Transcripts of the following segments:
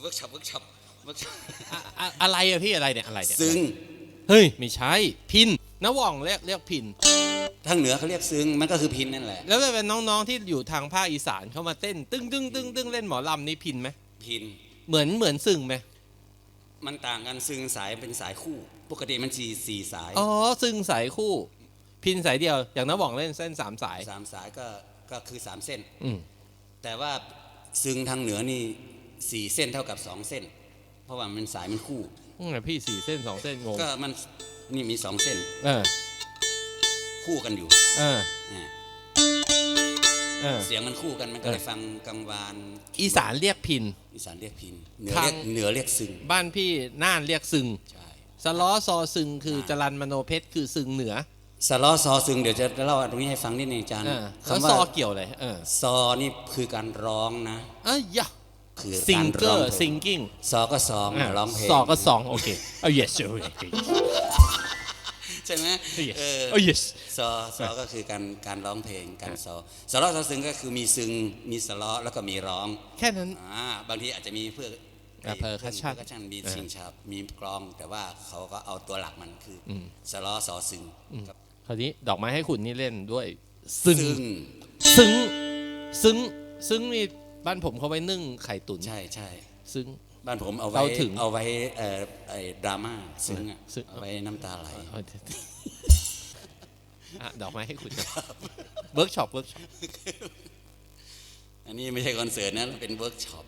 เวิร์กช็อปเวิร์กช็อปเวิร์กช็อปอะอะอะไรอะพี่อะไรเนี่ยอะไรเนี่ยซึ้งเฮ้ยไม่ใช่พินน้าหว่องเรียกเรียกพิน ทางเหนือเขาเรียกซึ้งมันก็คือพินนั่นแหละ แล้วเป็นน้องๆที่อยู่ทางภาคอีสานเขามาเต้น ตึ้งตึ้งตึ้งตึ้งเล่นหมอลำนี่พินไหมพิน เหมือนเหมือนซึ่งไหมมันต่างกันซึ้งสายเป็นสายคู่ ปกติมันสี่สี่สายอ๋อซึ่งสายคู่ พินสายเดียว อย่างน้าหว่องเล่นเส้นสามสายสามสายก็ก็คือสามเส้นอืมแต่ว่าซึ้งทางเหนือนี่ สี่เส้นเท่ากับสองเส้น เพราะว่ามันสายมันคู่อืมพี่สี่เส้นสองเส้นงงก็มันนี่มีสองเส้นเออคู่กันอยู่เอออ่าเออ เสียงมันคู่กันมันก็เลยฟังกังวานอีสานเรียกพิน อีสานเรียกพินเหนือทางเรียกเหนือเรียกซึ้งบ้านพี่น่านเรียกซึงใช่สล้อซอซึงคือจรันมโนเพชรคือซึงเหนือสล้อซอซึงเดี๋ยวจะเล่าตรงนี้ให้ฟังนิดนึงอาจารย์เออแล้วคำว่าซอเกี่ยวอะไรเออซอนี่คือการร้องนะ เอ้ยยะ คือซิงการเกร้อองร์เพลซิงงกิ้งซอก็ซองร้องเพลงซอก็สองโอเคเอา yes โอเคใช่ไหม yes เออเอา yes ซอซอก็คือการการร้องเพลงการซอสล้อซอซึงก็คือมีซึงมีสล้อแล้วก็มีร้อง แค่นั้นอ่าบางทีอาจจะมีเพื่ออ่า percussion ก็ช่างมีเออชิงชับมีกลองแต่ว่าเขาก็เอาตัวหลักมันคืออมสล้อซอซึงกับคราวนี้ดอกไม้ให้คุณนี่เล่นด้วย ซึ้งซึ่ง ซึ้งซึ้งซึ้งนี่ บ้านผมเขาไว้นึ่งไข่ตุ๋นใช่ใช่ซึ้งบ้านผมเอาไว้เราถึงเอาไว้เอ่อไอ้ดราม่าซึ้งอะซึ้งเอาไว้น้ำตาไหลเอาเถอะอะดอกไม้ให้คุณเวิร์กช็อปเวิร์กช็อปอันนี้ไม่ใช่คอนเสิร์ตนะเป็นเวิร์กช็อป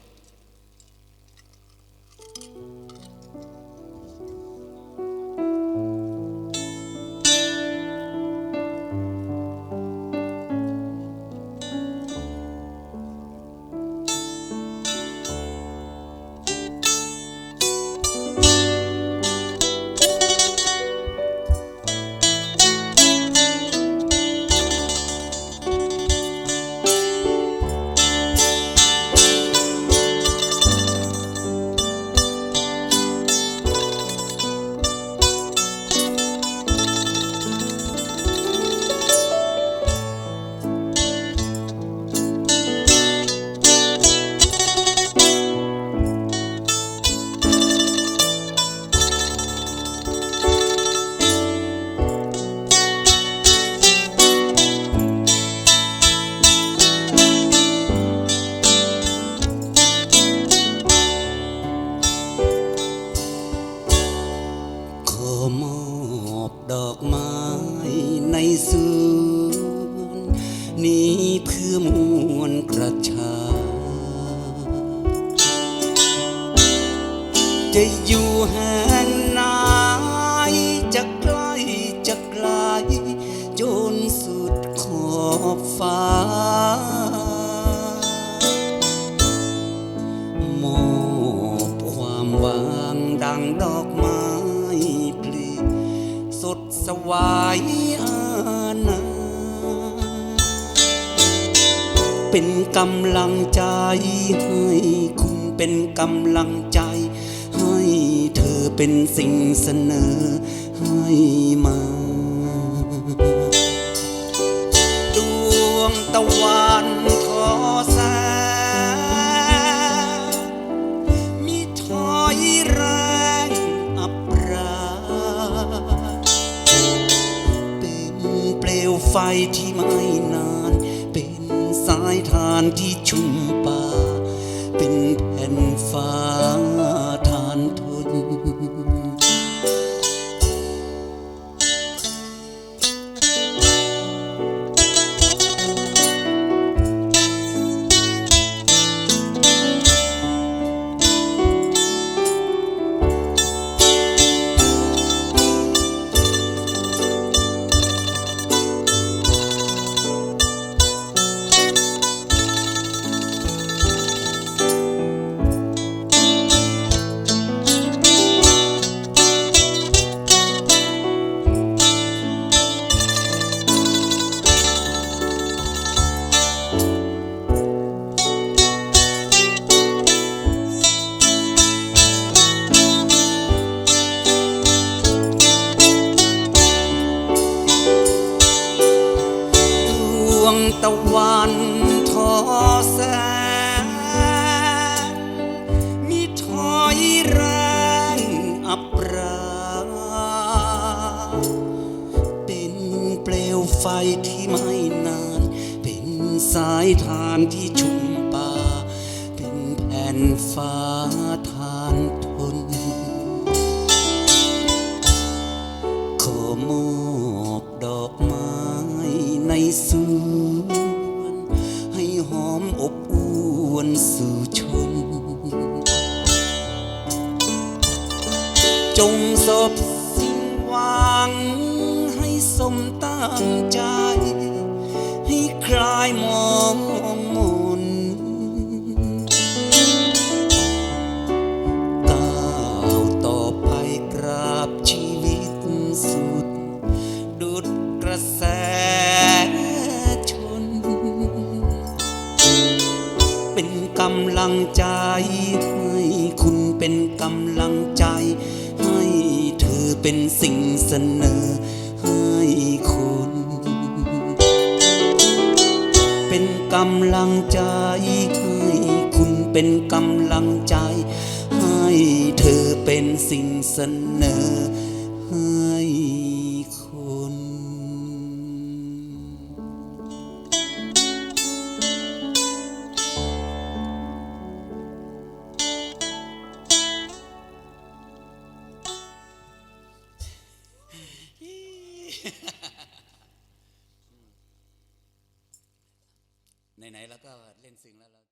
จะอยู่แห่งไหนจะใกล้จะไกลจนสุดขอบฟ้ามอบความหวางดังดอกไม้ปลีสดสวายอาณาเป็นกำลังใจให้คุณเป็นกำลังใจ เธอเป็นสิ่งเสนอให้มา ดวงตะวันขอแสงมีถอยแรงอับราเป็นเปลวไฟที่ไม่นาน เป็นสายทานที่ชุ่มป่า เป็นแผ่นฟ้า ตะวันทอแสงมีถอยแรงอับราเป็นเปลวไฟที่ไม่นาน เป็นสายทานที่ชุ่มป่า เป็นแผ่นฟ้า จงสบสิ่งหวัง ให้สมตั้งใจ ให้คลายหมองมนก้าวต่อไปกราบชีวิตสุด ดุดกระแสชน เป็นกำลังใจให้คุณเป็นกำลัง เป็นสิ่งเสนอให้คุณเป็นกำลังใจให้คุณเป็นกำลังใจ ให้เธอเป็นสิ่งเสนอ ไหนๆแล้วก็เล่นซิงแล้วเรา